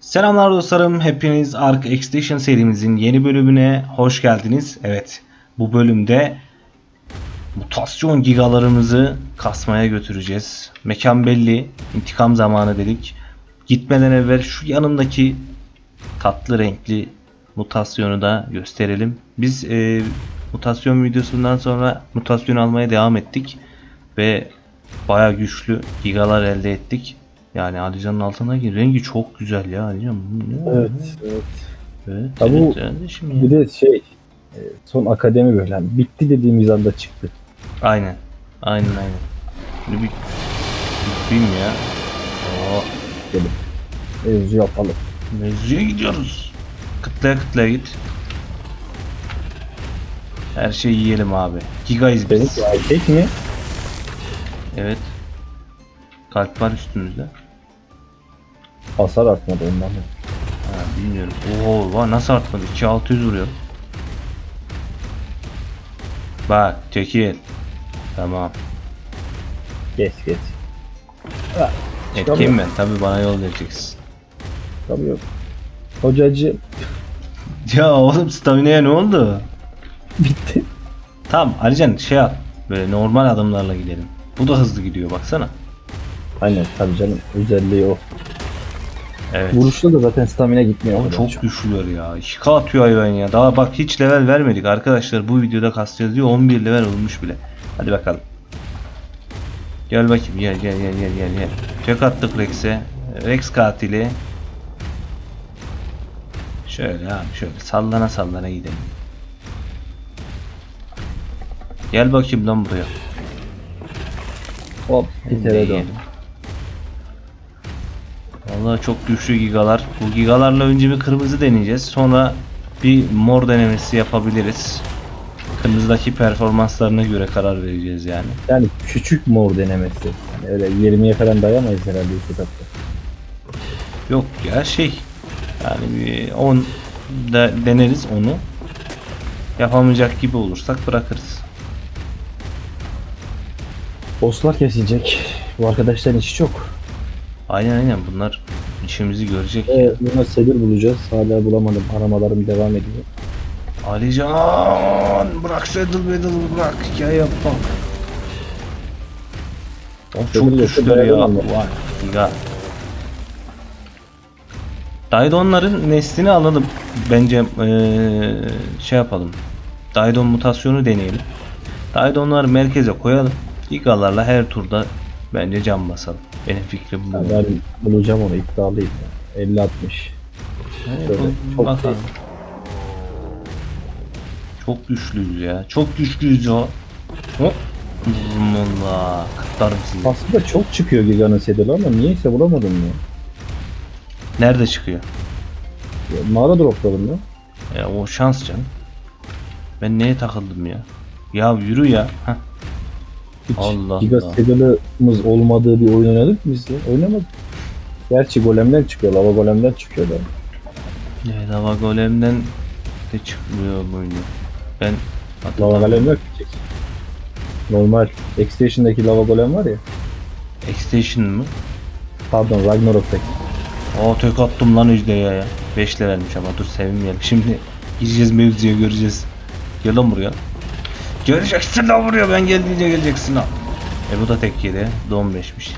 Selamlar dostlarım. Hepiniz Ark Extinction serimizin yeni bölümüne hoş geldiniz. Evet, bu bölümde mutasyon gigalarımızı kasmaya götüreceğiz. Mekan belli, intikam zamanı dedik. Gitmeden evvel şu yanımdaki tatlı renkli mutasyonu da gösterelim. Biz e, mutasyon videosundan sonra mutasyon almaya devam ettik ve baya güçlü gigalar elde ettik. Yani Alican'ın altındaki rengi çok güzel ya Alican. Evet, evet. Evet. Ya bu- ya. Bir de şey, e, son akademi böyle hani bitti dediğimiz anda çıktı. Aynen. Aynen aynen. Şimdi bir Biteyim ya. Oo, Mevzu yapalım. mevzuya gidiyoruz. Kıtlaya kıtlaya git. Her şeyi yiyelim abi. Gigayız biz. Erkek mi? Evet. Kalp var üstümüzde. Hasar artmadı ondan. da. Ha, bilmiyorum. Oo, vay nasıl artmadı? 2600 vuruyor. Bak, çekil. Tamam. Geç geç. Etkiyim ben. Tabi bana yol vereceksin. Tabii yok. Hocacı Ya oğlum stamina'ya ne oldu? bitti. Tamam Alican şey yap. Böyle normal adımlarla gidelim. Bu da hızlı gidiyor baksana. Aynen tabii canım özelliği o. Evet. Vuruşta da zaten stamina gitmiyor. Çok güçlüler ya. 2K atıyor hayvan ya. Daha bak hiç level vermedik arkadaşlar. Bu videoda kasacağız diyor. 11 level olmuş bile. Hadi bakalım. Gel bakayım gel gel gel gel gel gel. Tek attık Rex'e. Rex katili. Şöyle abi şöyle sallana sallana gidelim. Gel bakayım lan buraya. Hop bir kere. Vallahi çok güçlü gigalar. Bu gigalarla önce bir kırmızı deneyeceğiz. Sonra bir mor denemesi yapabiliriz. Kırmızıdaki performanslarına göre karar vereceğiz yani. Yani küçük mor denemesi. Yani öyle 20'ye falan dayamayız herhalde ilk etapta. Yok ya şey. Yani bir 10 da deneriz onu. Yapamayacak gibi olursak bırakırız. Bosslar kesilecek. Bu arkadaşların işi çok. Aynen aynen bunlar işimizi görecek. Ee, buna sedir bulacağız. Hala bulamadım. Aramalarım devam ediyor. Alican bırak saddle battle bırak hikaye yap bak. Of çok battle ya. Vay giga. Daidonların neslini alalım. Bence eee, şey yapalım. Daidon mutasyonu deneyelim. Daidonları merkeze koyalım. Gigalarla her turda bence can basalım. Benim fikrim bu. Yani ben bulacağım onu iddialıyım. ya. 50-60. Evet, Şöyle, bu- çok bakalım. Çok güçlüyüz ya. Çok güçlüyüz ya. Hop. Valla. Kıtlarım sizi. Aslında çok çıkıyor Giga'nın sedeli ama niyeyse bulamadım ya. Nerede çıkıyor? ya mağara dropladım ya. Ya o şans canım. Ben neye takıldım ya? Ya yürü ya. Heh. Hiç Allah Giga Allah. olmadığı bir oyun oynadık mı biz ya? Oynamadık. Gerçi golemden çıkıyor, lava golemden çıkıyor da. Evet hava golemden de çıkmıyor bu oyunu. Ben Lava golem yok ki. Normal Extension'daki lava golem var ya. Extension mı? Pardon Ragnarok'taki. Aa tek attım lan ejderhaya ya. 5 vermiş ama dur sevinmeyelim. Şimdi gireceğiz mevzuya göreceğiz. Gel lan buraya. Göreceksin lan buraya ben geldiğince geleceksin lan. E bu da tek yedi. Doğum 5'miş.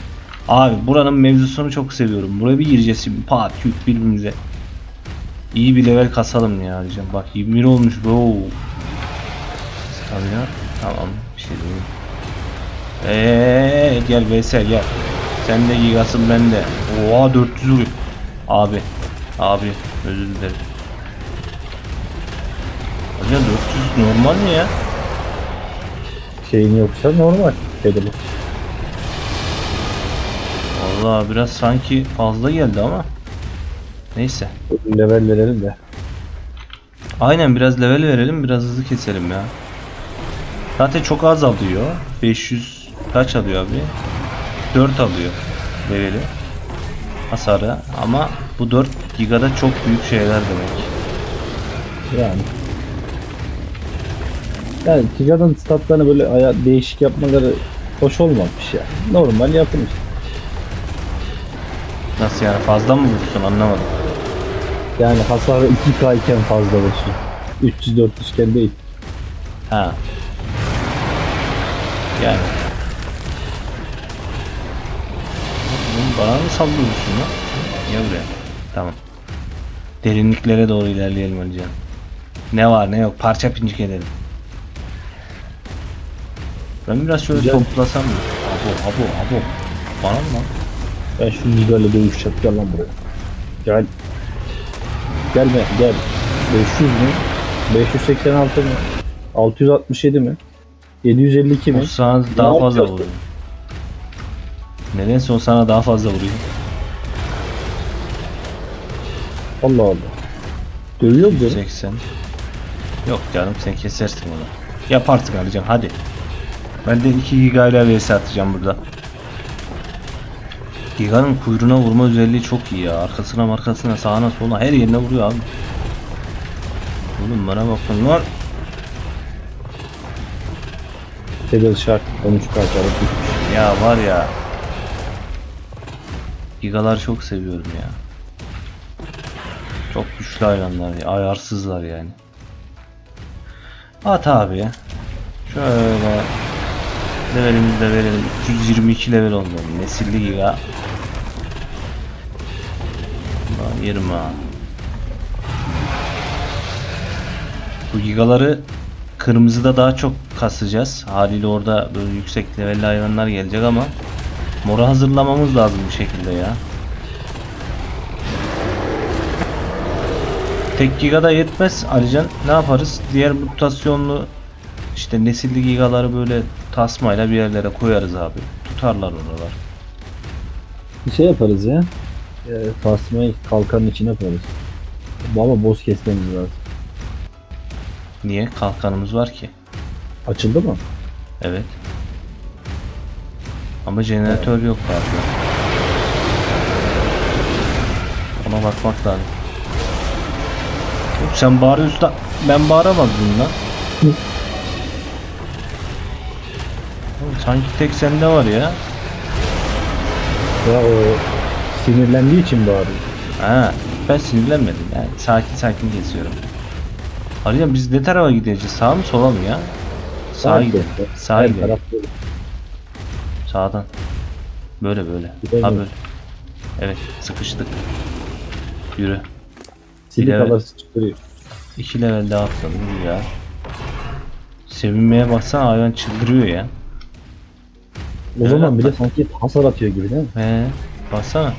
Abi buranın mevzusunu çok seviyorum. Buraya bir gireceğiz şimdi. Pat küt birbirimize. İyi bir level kasalım ya diyeceğim. Bak 21 olmuş bro. Ya. Tamam bir şey değil. Eee gel Veysel gel. Sen de gigasın ben de. Oha 400 vuruyor. Abi. Abi özür dilerim. Hocam 400 normal mi ya? Şeyin yoksa normal. Sedeli. Vallahi biraz sanki fazla geldi ama. Neyse. Level verelim de. Aynen biraz level verelim biraz hızlı keselim ya. Zaten çok az alıyor. 500 kaç alıyor abi? 4 alıyor leveli. Hasarı ama bu 4 gigada çok büyük şeyler demek. Yani. Yani Giga'nın statlarını böyle aya değişik yapmaları hoş olmamış ya. Normal yapın işte. Nasıl yani fazla mı vursun anlamadım. Yani hasarı 2K iken fazla vursun. 300-400 iken değil. Ha. Yani. Oğlum Bana mı sallıyorsun lan? Gel buraya. Tamam. Derinliklere doğru ilerleyelim önce. Ne var ne yok parça pincik edelim. Ben biraz şöyle Güzel. toplasam mı? Abo abo abo. Bana mı lan? Ben şu Nigar'la dövüşeceğim. Gel lan buraya. Gel. Gelme gel. 500 mü? 586 mı? 667 mi? 752 mi? O sana daha Ne fazla vuruyor. Nedense o sana daha fazla vuruyor. Allah Allah. Dövüyor mu beni? 80. Yok canım sen kesersin onu. Yaparsın Alican hadi. Ben de 2 giga ile vs atacağım burada. Giga'nın kuyruğuna vurma özelliği çok iyi ya. Arkasına markasına sağına soluna her yerine vuruyor abi. Oğlum bana bakın lan. Tedel şart 13 parçalık bitmiş. Ya var ya. Gigalar çok seviyorum ya. Çok güçlü hayvanlar ya. Ayarsızlar yani. At abi. Şöyle. Levelimizi de verelim. 322 level oldu. Nesilli giga. Lan yerim ha. Bu gigaları kırmızıda daha çok kasacağız. Haliyle orada böyle yüksek levelli hayvanlar gelecek ama mora hazırlamamız lazım bir şekilde ya. Tek giga da yetmez Alican. Ne yaparız? Diğer mutasyonlu işte nesilli gigaları böyle tasmayla bir yerlere koyarız abi. Tutarlar oralar. Bir şey yaparız ya. E, tasmayı kalkanın içine koyarız. Ama boss kesmemiz lazım. Niye? Kalkanımız var ki. Açıldı mı? Evet. Ama jeneratör yok galiba. Ona bakmak lazım. Sen bağırıyorsun da ben bağıramadım lan. sanki tek sende var ya. Ya o sinirlendiği için bağırıyor. Ha, ben sinirlenmedim yani. Sakin sakin kesiyorum. Alican biz ne tarafa gideceğiz? Sağa mı sola mı ya? Sağa Sağa gidelim. gidelim. Sağa Her gidelim. taraf böyle. Sağdan. Böyle böyle. Ha böyle. Evet sıkıştık. Yürü. Silikalar sıçtırıyor. İki level daha atladım ya. Sevinmeye baksana hayvan çıldırıyor ya. O Evet. zaman bile sanki hasar atıyor gibi değil mi? He, baksana.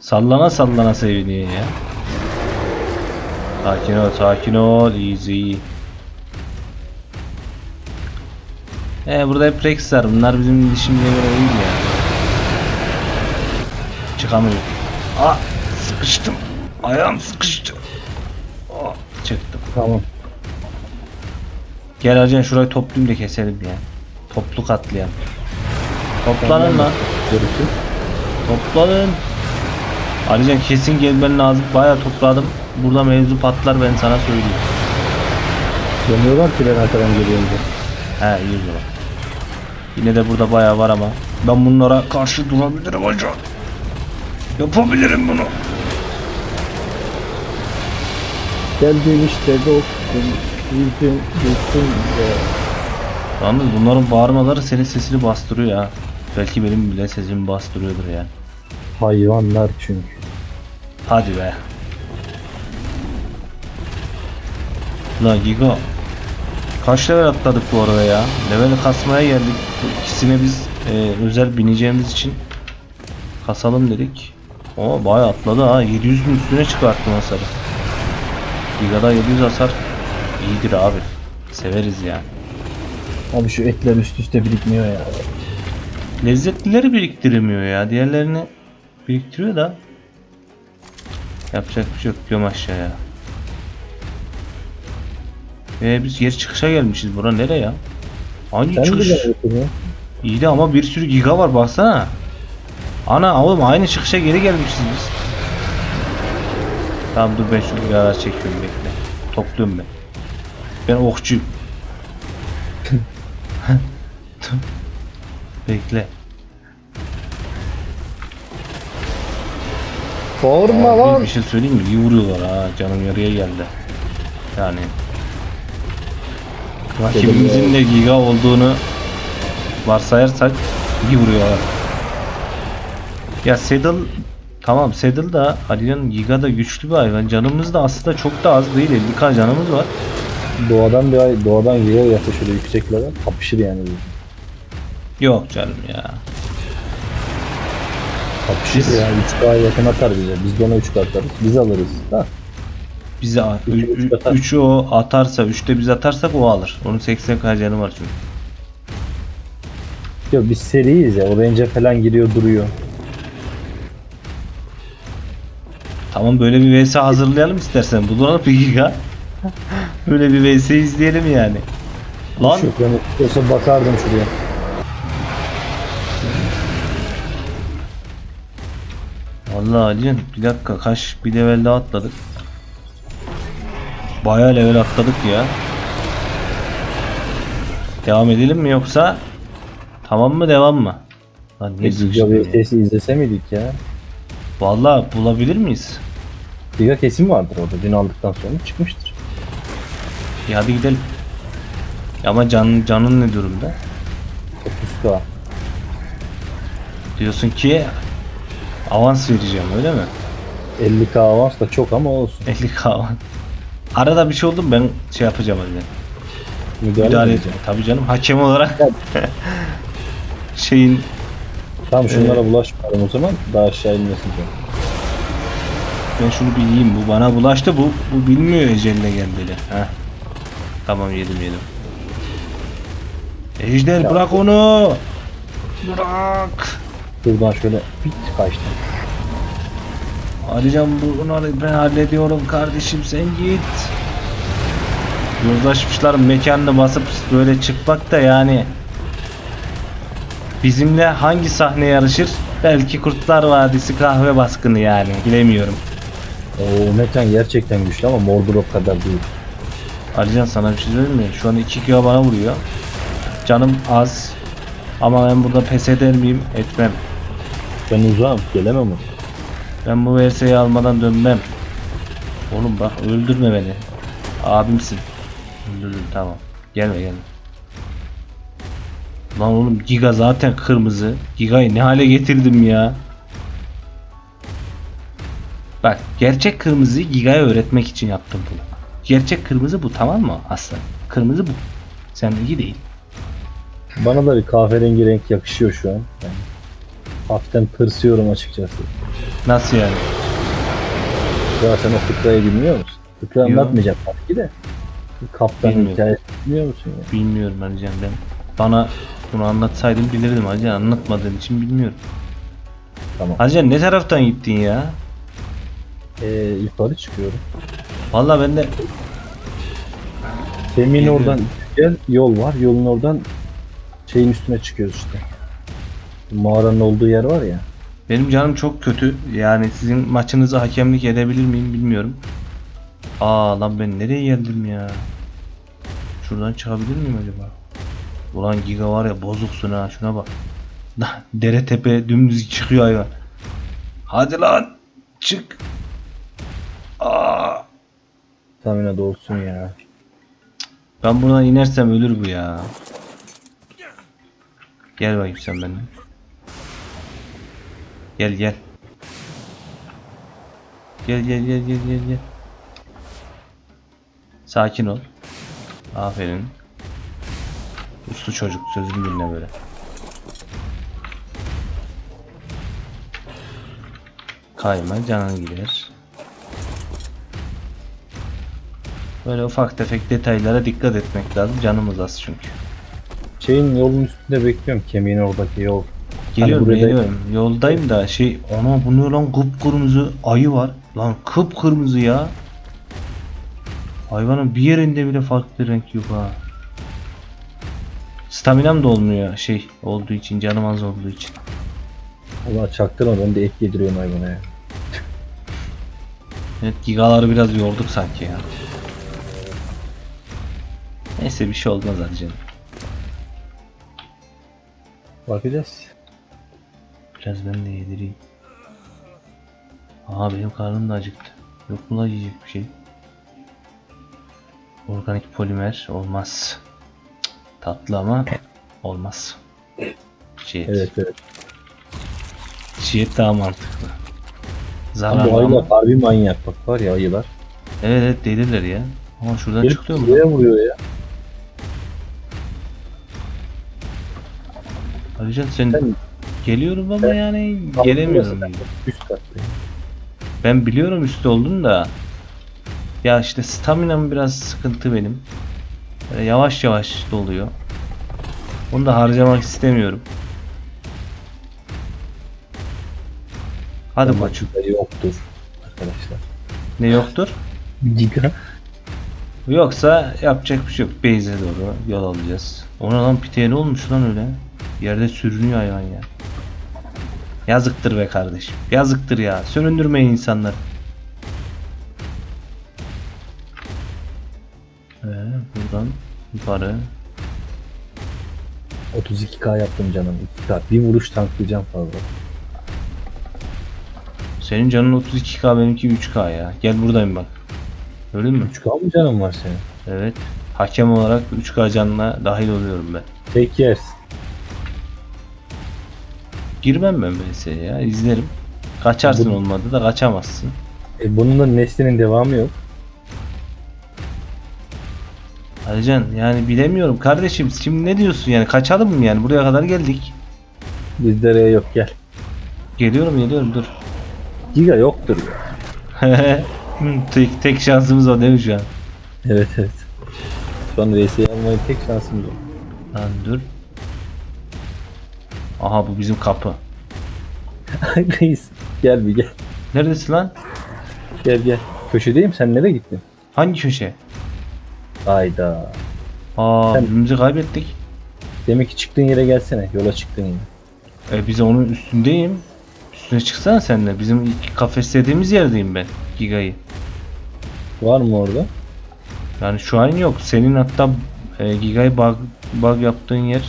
Sallana sallana seviniyor ya. Sakin ol, sakin ol, easy. He burada hep Rex var. Bunlar bizim dişimize göre değil ya. Çıkamıyor. Ah, sıkıştım. Ayağım sıkıştı. Oh, çıktım. Tamam. Gel Ercan şurayı toplayayım da keselim ya. Toplu katliam. Toplanın lan. Görüşürüz. Toplanın. Alican kesin gelmen lazım. Bayağı topladım. Burada mevzu patlar ben sana söyleyeyim. Dönüyorlar ki ben arkadan geliyorum. He iyi o zaman. Yine de burada bayağı var ama. Ben bunlara karşı durabilirim hocam. Yapabilirim bunu. Geldim işte dostum. Yüzüm düştüm de. Yalnız bunların bağırmaları senin sesini bastırıyor ha. Belki benim bile sesimi bastırıyordur ya. Hayvanlar çünkü. Hadi be. Lan Giga. Kaç level atladık bu arada ya? Level kasmaya geldik. İkisine biz e, özel bineceğimiz için kasalım dedik. O bayağı atladı ha. 700'ün üstüne çıkarttı hasarı. Giga'da 700 hasar iyidir abi. Severiz ya. Abi şu etler üst üste birikmiyor ya. Lezzetlileri biriktiremiyor ya. Diğerlerini biriktiriyor da. Yapacak bir şey yok. Göm aşağıya. Ee, biz geri çıkışa gelmişiz. Bura nere ya? Hangi Sen çıkış? ya? İyi de ama bir sürü giga var baksana. Ana oğlum aynı çıkışa geri gelmişiz biz. Tamam dur ben şu gigalar çekiyorum bekle. Topluyorum ben. Ben okçuyum. Bekle. Sorma lan. bir şey söyleyeyim mi? İyi vuruyorlar ha. Canım yarıya geldi. Yani rakibimizin de giga olduğunu varsayarsak iyi vuruyorlar. Ya Saddle tamam Saddle da Ali'nin giga da güçlü bir hayvan. Canımız da aslında çok da az değil. 50k canımız var. Doğadan bir ay doğadan yapsa şöyle yükseklere kapışır yani. Yok canım ya. Kapışır ya. 3K yakın atar bize. Biz de ona 3K atarız. Biz alırız. Ha. Bize Üçü- üç atar. 3'ü o atarsa 3'te biz atarsak o alır. Onun 80k canı var çünkü. Yok biz seriyiz ya. O range falan giriyor duruyor. Tamam böyle bir vs hazırlayalım istersen. Bulalım bir giga. böyle bir vs izleyelim yani. Lan Şu ben olsa bakardım şuraya. Vallahi Alican bir dakika kaç bir level daha atladık. Bayağı level atladık ya. Devam edelim mi yoksa? Tamam mı devam mı? Lan niye Giga ya? İzlese miydik ya? Vallahi bulabilir miyiz? Giga kesin vardır orada. Dün aldıktan sonra çıkmıştır. İyi hadi gidelim. Ama can, canın ne durumda? 30K. Diyorsun ki avans vereceğim öyle mi? 50K avans da çok ama olsun. 50k avans. Arada bir şey oldu mu ben şey yapacağım hadi. Müdahale, Müdahale edeceğim. Tabii canım hakem olarak şeyin Tamam şunlara Ee, bulaşmayalım o zaman. Daha aşağı inmesin canım. Ben şunu bileyim. Bu bana bulaştı. Bu bu bilmiyor eceline gelmeli. Heh. Tamam yedim yedim. Ejder Ya. bırak onu. Bırak. Buradan şöyle bit kaçtım. Alican bunları ben hallediyorum kardeşim sen git. Yozlaşmışlar mekanını basıp böyle çıkmak da yani bizimle hangi sahne yarışır? Belki Kurtlar Vadisi kahve baskını yani bilemiyorum. O mekan gerçekten güçlü ama Mordorok kadar değil. Alican sana bir şey söyleyeyim mi? Şu an 2 kilo bana vuruyor. Canım az. Ama ben burada pes eder miyim? Etmem. Ben uzağım. Gelemem oraya. Ben bu VS'yi almadan dönmem. Oğlum bak öldürme beni. Abimsin. Öldürdüm tamam. Gelme gelme. Lan oğlum Giga zaten kırmızı. Giga'yı ne hale getirdim ya. Bak gerçek kırmızıyı Giga'ya öğretmek için yaptım bunu. Gerçek kırmızı bu tamam mı aslan? Kırmızı bu. Sendeki değil. Bana da bir kahverengi renk yakışıyor şu an. Yani hafiften tırsıyorum açıkçası. Nasıl yani? Ya sen o fıkrayı bilmiyor musun? Fıkra Yok. anlatmayacağım belki de. Kaptanın Bilmiyorum. hikayesi bilmiyor musun ya? Bilmiyorum Alican ben. Bana bunu anlatsaydım bilirdim Alican anlatmadığın için bilmiyorum. Tamam. Alican ne taraftan gittin ya? Ee, yukarı çıkıyorum. Vallahi ben de Geliyorum. oradan gel yol var. Yolun oradan şeyin üstüne çıkıyoruz işte. Mağaranın olduğu yer var ya. benim canım çok kötü. Yani sizin maçınızı hakemlik edebilir miyim bilmiyorum. Aa lan ben nereye geldim ya? Şuradan çıkabilir miyim acaba? Ulan Giga var ya bozuksun ha şuna bak. Dere tepe dümdüz çıkıyor hayvan. Hadi lan çık. Aa, Stamina da olsun ya. ben buradan inersem ölür bu ya. Gel bakayım sen benimle. Gel gel. Gel gel gel gel gel gel. Sakin ol. Aferin. Uslu çocuk sözünü dinle böyle. Kayma canın gider. Böyle ufak tefek detaylara dikkat etmek lazım. Canımız az çünkü. Şeyin yolun üstünde bekliyorum. Kemiğin oradaki yol. Geliyorum da- geliyorum. Yoldayım da şey ona bu ne lan kıpkırmızı ayı var. Lan kıpkırmızı ya. Hayvanın bir yerinde bile farklı renk yok ha. Staminam da olmuyor şey olduğu için canım az olduğu için. Ulan çaktırma ben de et yediriyorum hayvana ya. Evet gigaları biraz yorduk sanki ya. Neyse bir şey olmaz hadi canım. Bakacağız. Biraz ben de yedireyim. Aha benim karnım da acıktı. Yok mu la yiyecek bir şey? Organik polimer olmaz. Cık, Tatlı ama olmaz. Çiğet. Evet evet. Çiğet daha mantıklı. Ama Zararlı bu ama. ayılar harbi manyak bak var ya ayılar. Evet evet deliler ya. Ama şuradan Gelip çıkıyor mu? buraya vuruyor ya. Alican sen Sen- geliyorum ama yani gelemiyorum. Üst. Ben biliyorum üstte olduğunu da. Ya işte staminam biraz sıkıntı benim. Böyle yavaş yavaş doluyor. Onu da harcamak istemiyorum. Hadi koçum. çocukları yoktur arkadaşlar. Ne yoktur? Giga. Yoksa yapacak bir şey yok. Beyze doğru yol alacağız. Ona lan piteye ne olmuş lan öyle? Yerde sürünüyor hayvan ya. Yazıktır be kardeşim. Yazıktır ya. Süründürmeyin insanları. Ee, buradan yukarı. 32k yaptım canım 2k. Bir vuruş tanklayacağım fazla. Senin canın 32k benimki 3k ya. Gel buradayım bak. Öyle mi? 3k mı canım var senin? Evet. Hakem olarak 3k canına dahil oluyorum ben. Tek yersin. Girmem ben VS'ye ya. izlerim. Kaçarsın Bu- olmadı da kaçamazsın. E bunun da neslinin devamı yok. Alican yani bilemiyorum kardeşim şimdi ne diyorsun yani kaçalım mı yani buraya kadar geldik. Bizde R yok gel. Geliyorum geliyorum dur. Giga yoktur ya. tek, tek şansımız o değil mi şu an? Evet evet. Şu an RS'yi almayı tek şansımız o. Lan dur. Aha bu bizim kapı. Reis gel bir gel. Neredesin lan? Gel gel. Köşedeyim sen nereye gittin? Hangi köşe? Hayda. Aa Sen- birbirimizi kaybettik. Demek ki çıktığın yere gelsene. Yola çıktın yine. E biz onun üstündeyim. Üstüne çıksana sen de. Bizim ilk kafeslediğimiz yerdeyim ben. Giga'yı. Var mı orada? Yani şu an yok. Senin hatta e, Giga'yı bug, bug yaptığın yer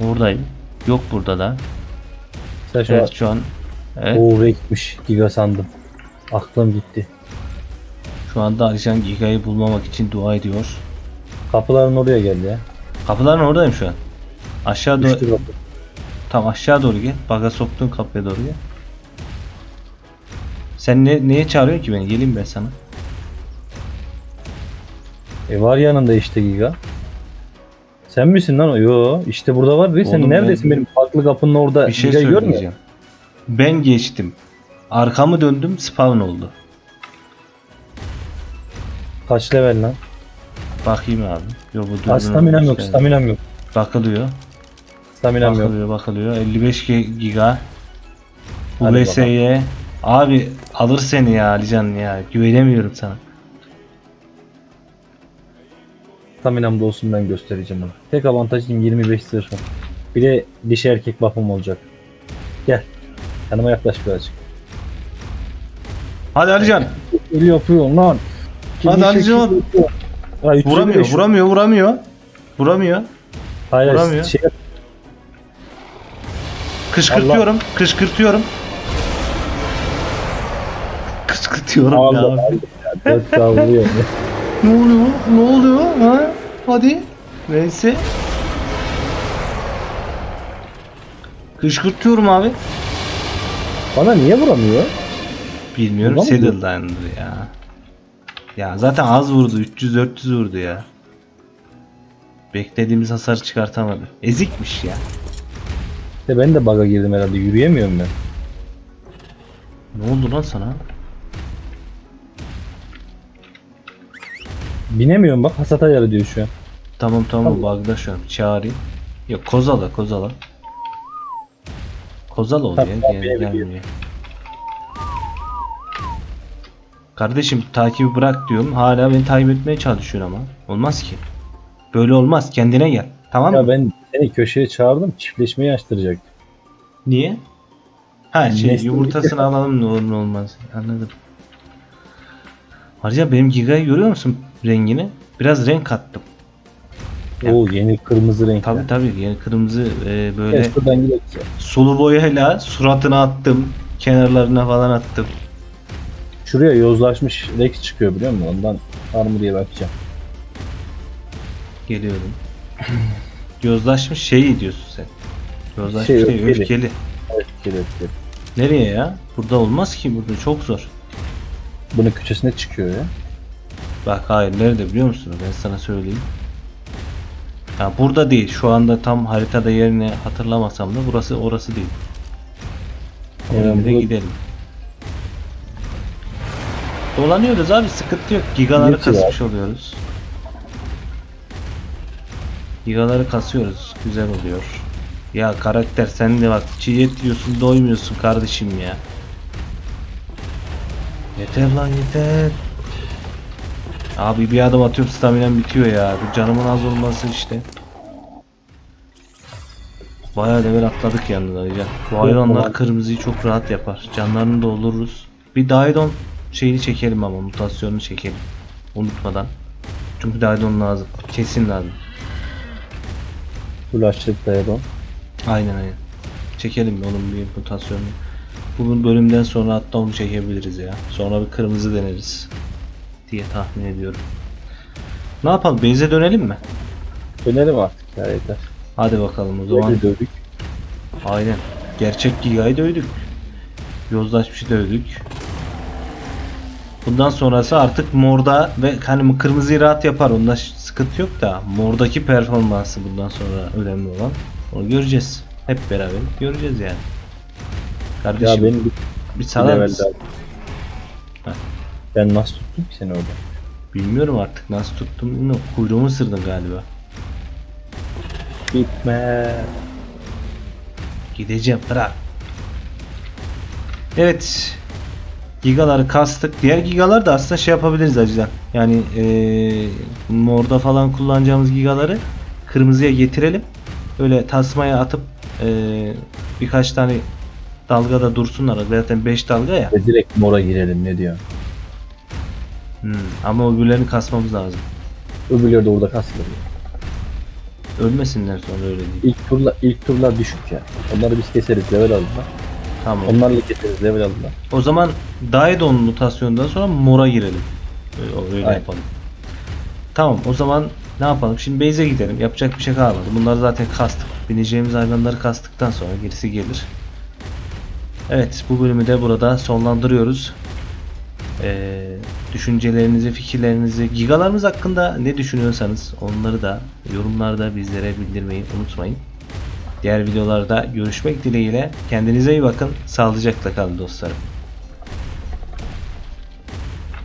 oradayım. Yok burada da. Sen şu Evet şu an evet, an... Oo rekmiş. Giga sandım. Aklım gitti. şu anda Alişan Giga'yı bulmamak için dua ediyor. Kapıların oraya gel ya. Kapıların oradayım şu an. Aşağı doğru tam aşağı doğru gel. Baga soktuğun kapıya doğru gel. Sen ne, neye çağırıyorsun ki beni? Geleyim ben sana. E var yanında işte Giga. Sen misin lan o? Yo işte burada var. Ve sen Oğlum neredesin ben- benim farklı kapının orada Bir şey görmüyor musun? söyleyeceğim. Ben geçtim. Arkamı döndüm spawn oldu. Kaç level lan? Bakayım abi. Yo bu Ha, dürbün staminam olmuş yok, yani. staminam yok. Bakılıyor. Staminam yok. bakılıyor, bakılıyor. 55 ge- giga. Hadi UBS'ye. Abi alır seni ya Alican ya. Güvenemiyorum sana. Staminam da olsun ben göstereceğim onu. Tek avantajım 25 zırhım. Bir de dişi erkek buff'ım olacak. Gel. Yanıma yaklaş birazcık. Hadi Alican. Öyle yapıyorsun lan. Hadi Alican. çekiyorsun? Ha, 355 Vuramıyor, vuramıyor, vuramıyor. Vuramıyor. Hayır, vuramıyor. Şey, Kışkırtıyorum, kışkırtıyorum. Kışkırtıyorum aldı, ya. aldı ya. Ne oluyor? Ne oluyor? Ha? Hadi. Neyse. Kışkırtıyorum abi. Bana niye vuramıyor? Bilmiyorum Buradan mı Saddle'dandır ya. Ya zaten az vurdu. 300-400 vurdu ya. Beklediğimiz hasar çıkartamadı. Ezikmiş ya. İşte ben de bug'a girdim herhalde. Yürüyemiyorum ben. Ne oldu lan sana? Binemiyorum bak hasat ayarı diyor şu an. Tamam tamam bug'da şu an. Çağırayım. Yok Kozala Kozala. Kozala oluyor Tamam, diye bilebiliyor. gelmiyor. Kardeşim takibi bırak diyorum. Hala beni takip etmeye çalışıyor ama. Olmaz ki. Böyle olmaz. Kendine gel. Tamam Ya mı? ben seni köşeye çağırdım çiftleşmeyi açtıracak. Niye? Ha şey Nesli- yumurtasını alalım ne olur ne olmaz. Anladım. Ayrıca benim Giga'yı görüyor musun rengini? Biraz renk kattım. Ya. Oo yeni kırmızı renk. Tabi tabi yani kırmızı e, böyle gidelim. sulu boyayla suratına attım. kenarlarına falan attım. Şuraya yozlaşmış Rex çıkıyor biliyor musun? Ondan diye bakacağım. Geliyorum. Yozlaşmış şey diyorsun sen. Yozlaşmış Şey, şey, öfkeli. öfkeli. Evet, evet, evet. Nereye ya? Burada olmaz ki burada çok zor. Bunun köşesine çıkıyor ya. Bak hayır nerede biliyor musun? Ben sana söyleyeyim. Ha, burada değil. Şu anda tam haritada yerini hatırlamasam da burası orası değil. Yani de bu- gidelim. Dolanıyoruz abi sıkıntı yok. Gigaları kasmış oluyoruz. Gigaları kasıyoruz. Güzel oluyor. Ya karakter sen de bak çiğ et yiyorsun doymuyorsun kardeşim ya. Yeter lan yeter. Abi bir adım atıyorum staminem bitiyor ya. Bu canımın az olması işte. Bayağı level atladık yalnız Alican. Bu hayvanlar kırmızıyı çok rahat yapar. Canlarını doldururuz. Bir Daidon şeyini çekelim ama mutasyonunu çekelim. Unutmadan. Çünkü Daidon lazım. Kesin lazım. Full açlık dayadan. Aynen aynen. Çekelim onun bir mutasyonunu. Bu bölümden sonra hatta onu çekebiliriz ya. Sonra bir kırmızı deneriz. Diye tahmin ediyorum. Ne yapalım? Base'e dönelim mi? Dönelim artık ya yeter. Hadi bakalım o zaman. Dövdük. Aynen. Gerçek Giga'yı dövdük. Yozlaşmışı dövdük. Bundan sonrası artık morda ve hani kırmızıyı rahat yapar. Onda sıkıntı yok da mordaki performansı bundan sonra önemli olan. Onu göreceğiz. Hep beraber göreceğiz yani. Ya Kardeşim benim bir, bir salar mısın? Heh. Ben nasıl tuttum ki seni orada? Bilmiyorum artık nasıl tuttum bilmiyorum. Kuyruğumu ısırdın galiba. Gitme. Gideceğim bırak. Evet. Gigaları kastık. Diğer gigalar da aslında şey yapabiliriz acıdan. Yani eee morda falan kullanacağımız gigaları kırmızıya getirelim. Öyle tasmaya atıp eee, birkaç tane dalgada dursunlar. Zaten 5 dalga ya. Ve direkt mora girelim ne diyor. Hmm, Ama öbürlerini kasmamız lazım. Öbürleri de orada kasılır. Ölmesinler sonra öyle değil. İlk turlar ilk turlar düşük ya. Onları biz keseriz level alırlar. Tamam. Onlarla keseriz level alırlar. O zaman Daedon mutasyonundan sonra mora girelim. Öyle, öyle Aynen. yapalım. Tamam o zaman ne yapalım? Şimdi base'e gidelim. Yapacak bir şey kalmadı. Bunları zaten kastık. Bineceğimiz hayvanları kastıktan sonra gerisi gelir. Evet bu bölümü de burada sonlandırıyoruz. Ee, düşüncelerinizi, fikirlerinizi, gigalarımız hakkında ne düşünüyorsanız onları da yorumlarda bizlere bildirmeyi unutmayın. Diğer videolarda görüşmek dileğiyle kendinize iyi bakın. Sağlıcakla kalın dostlarım.